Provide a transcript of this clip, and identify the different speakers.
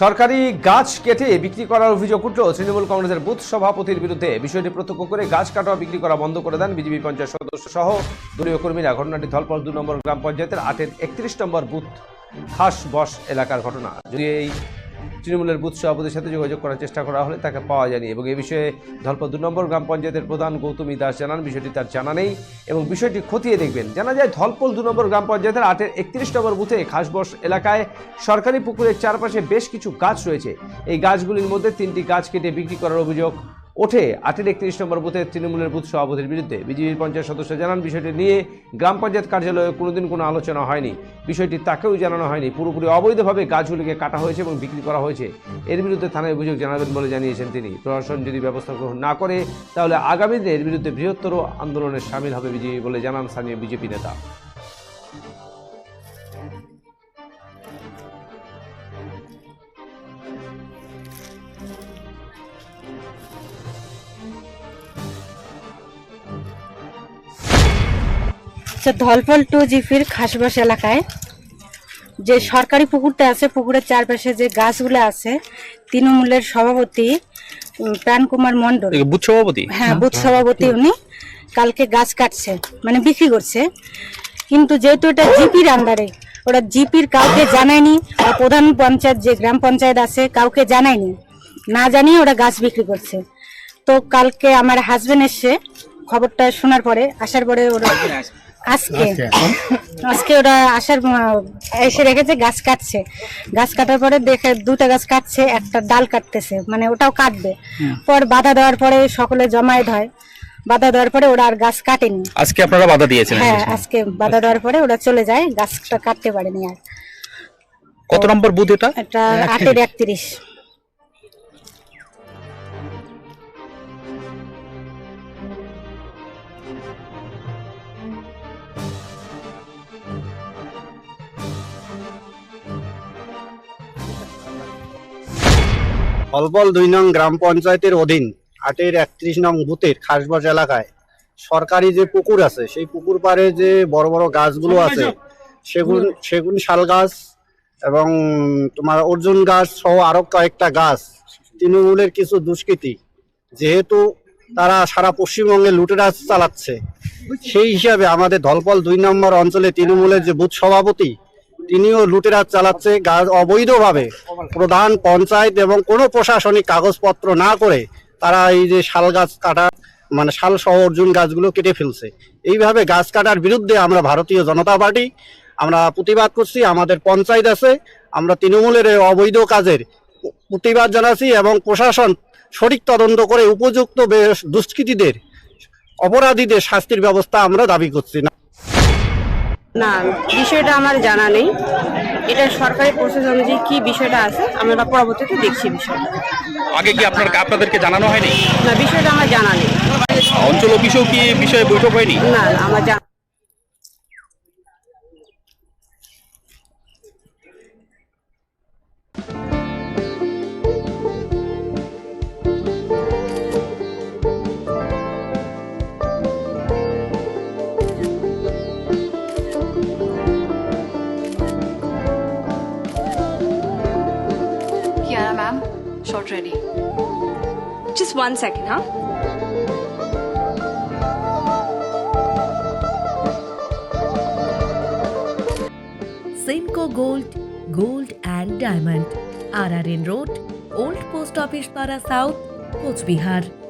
Speaker 1: সরকারি গাছ কেটে বিক্রি করার অভিযোগ উঠল তৃণমূল কংগ্রেসের বুথ সভাপতির বিরুদ্ধে। বিষয়টি প্রত্যক্ষ করে গাছ কাটা বিক্রি করা বন্ধ করে দেন বিজেপি পঞ্চায়েত সদস্য সহ দলীয় কর্মীরা। ঘটনাটি ধলপল দু নম্বর গ্রাম পঞ্চায়েতের আটের একত্রিশ নম্বর বুথ খাস বস এলাকার ঘটনা। যদি এই তৃণমূলের বুথ সভাপতির সাথে যোগাযোগ করার চেষ্টা করা হলে তাকে পাওয়া যায়নি এবং এ বিষয়ে ধলপা দু নম্বর গ্রাম পঞ্চায়েতের প্রধান গৌতমী দাস জানান, বিষয়টি তার জানা নেই এবং বিষয়টি খতিয়ে দেখবেন। জানা যায় ধলপল দু নম্বর গ্রাম পঞ্চায়েতের আটের একত্রিশ নম্বর বুথে খাসবস এলাকায় সরকারি পুকুরের চারপাশে বেশ কিছু গাছ রয়েছে। এই গাছগুলির মধ্যে তিনটি গাছ কেটে বিক্রি করার অভিযোগ ওঠে আটের একত্রিশ নম্বর বুথে তৃণমূলের বুথ সভাপতির বিরুদ্ধে। বিজেপির পঞ্চায়েত সদস্য জানান, বিষয়টি নিয়ে গ্রাম পঞ্চায়েত কার্যালয়ে কোনোদিন কোনো আলোচনা হয়নি। বিষয়টি তাকেও জানানো হয়নি। পুরোপুরি অবৈধভাবে গাছগুলিকে কাটা হয়েছে এবং বিক্রি করা হয়েছে। এর বিরুদ্ধে থানায় অভিযোগ জানাবেন বলে জানিয়েছেন তিনি। প্রশাসন যদি ব্যবস্থা গ্রহণ না করে, তাহলে আগামী দিনে এর বিরুদ্ধে বৃহত্তর আন্দোলনে সামিল হবে বিজেপি বলে জানান স্থানীয় বিজেপি নেতা।
Speaker 2: আচ্ছা ধলফল টু জিপির খাসবাস এলাকায়। যে সরকারি পুকুরটা আছে পুকুরের চারপাশে যে গাছগুলো আছে তৃণমূলের সভাপতি প্রাণকুমার মণ্ডল।
Speaker 3: বুথ সভাপতি?
Speaker 2: হ্যাঁ বুথ সভাপতি উনি কালকে গাছ কাটছে মানে বিক্রি করছে। কিন্তু যেহেতু এটা জিপির আন্ডারে ওরা জিপির কাউকে জানায়নি আর প্রধান পঞ্চায়েত যে গ্রাম পঞ্চায়েত আছে কাউকে জানায়নি। না জানিয়ে ওরা গাছ বিক্রি করছে। তো কালকে আমার হাজবেন্ড এসে খবরটা শোনার পরে আসার পরে ওরা আজকে। আজকে ওরা আসার এসে রেখেছে গাছ কাটছে। গাছ কাটার পরে দেখে দুটা গাছ কাটছে একটা ডাল কাটতেছে মানে ওটাও কাটবে। পর বাধা দেওয়ার পরে সকলে জমায়েত হয়। বাধা দেওয়ার পরে ওরা আর গাছ কাটেনি।
Speaker 3: আজকে আপনারা বাধা দিয়েছেন
Speaker 2: হ্যাঁ আজকে বাধা দেওয়ার পরে ওরা চলে যায় গাছটা কাটতে পারেনি আর।
Speaker 3: কত নম্বর বুথ এটা?
Speaker 2: এটা আটের একত্রিশ।
Speaker 4: অলবল দুই নং গ্রাম পঞ্চায়েতের অধীন আটের একত্রিশ নং বুথের খাসবাস এলাকায় সরকারি যে পুকুর আছে সেই পুকুর পাড়ে যে বড় বড় গাছগুলো আছে সেগুন সেগুন শাল গাছ এবং তোমার অর্জুন গাছ সহ আরও কয়েকটা গাছ তৃণমূলের কিছু দুষ্কৃতী যেহেতু তারা সারা পশ্চিমবঙ্গে লুটেরাজ চালাচ্ছে সেই হিসাবে আমাদের ধলপল দুই নম্বর অঞ্চলে তৃণমূলের যে বুথ সভাপতি তিনিও লুটেরাজ চালাচ্ছে অবৈধভাবে। প্রধান পঞ্চায়েত এবং কোনো প্রশাসনিক কাগজপত্র না করে তারা এই যে শাল গাছ কাটা মানে শাল সহ অর্জুন গাছগুলো কেটে ফেলছে। এইভাবে গাছ কাটার বিরুদ্ধে আমরা ভারতীয় জনতা পার্টি, আমরা প্রতিবাদ করছি, আমাদের পঞ্চায়েত আছে, আমরা তৃণমূলের অবৈধ কাজের প্রতিবাদ জানাচ্ছি এবং প্রশাসন সঠিক তদন্ত করে উপযুক্ত দুষ্কৃতীদের, অপরাধীদের শাস্তির ব্যবস্থা আমরা দাবি করছি। না
Speaker 5: না বিষয়টা আমার জানা নেই। এটা সরকারি প্রসেস অনুযায়ী কি বিষয়টা আছে আমরা পরবর্তীতে দেখছি বিষয়টা।
Speaker 3: আগে কি আপনার আপনাদেরকে জানানো হয়নি?
Speaker 5: না বিষয়টা আমার জানা নেই।
Speaker 3: অঞ্চল অফিসেও কি বিষয়ে বৈঠক হয়নি?
Speaker 5: না আমার জানা
Speaker 6: already.
Speaker 7: Just one second, huh?
Speaker 8: Simco Gold, Gold and Diamond. RRN Road, Old Post Office Para South, Kuch Bihar.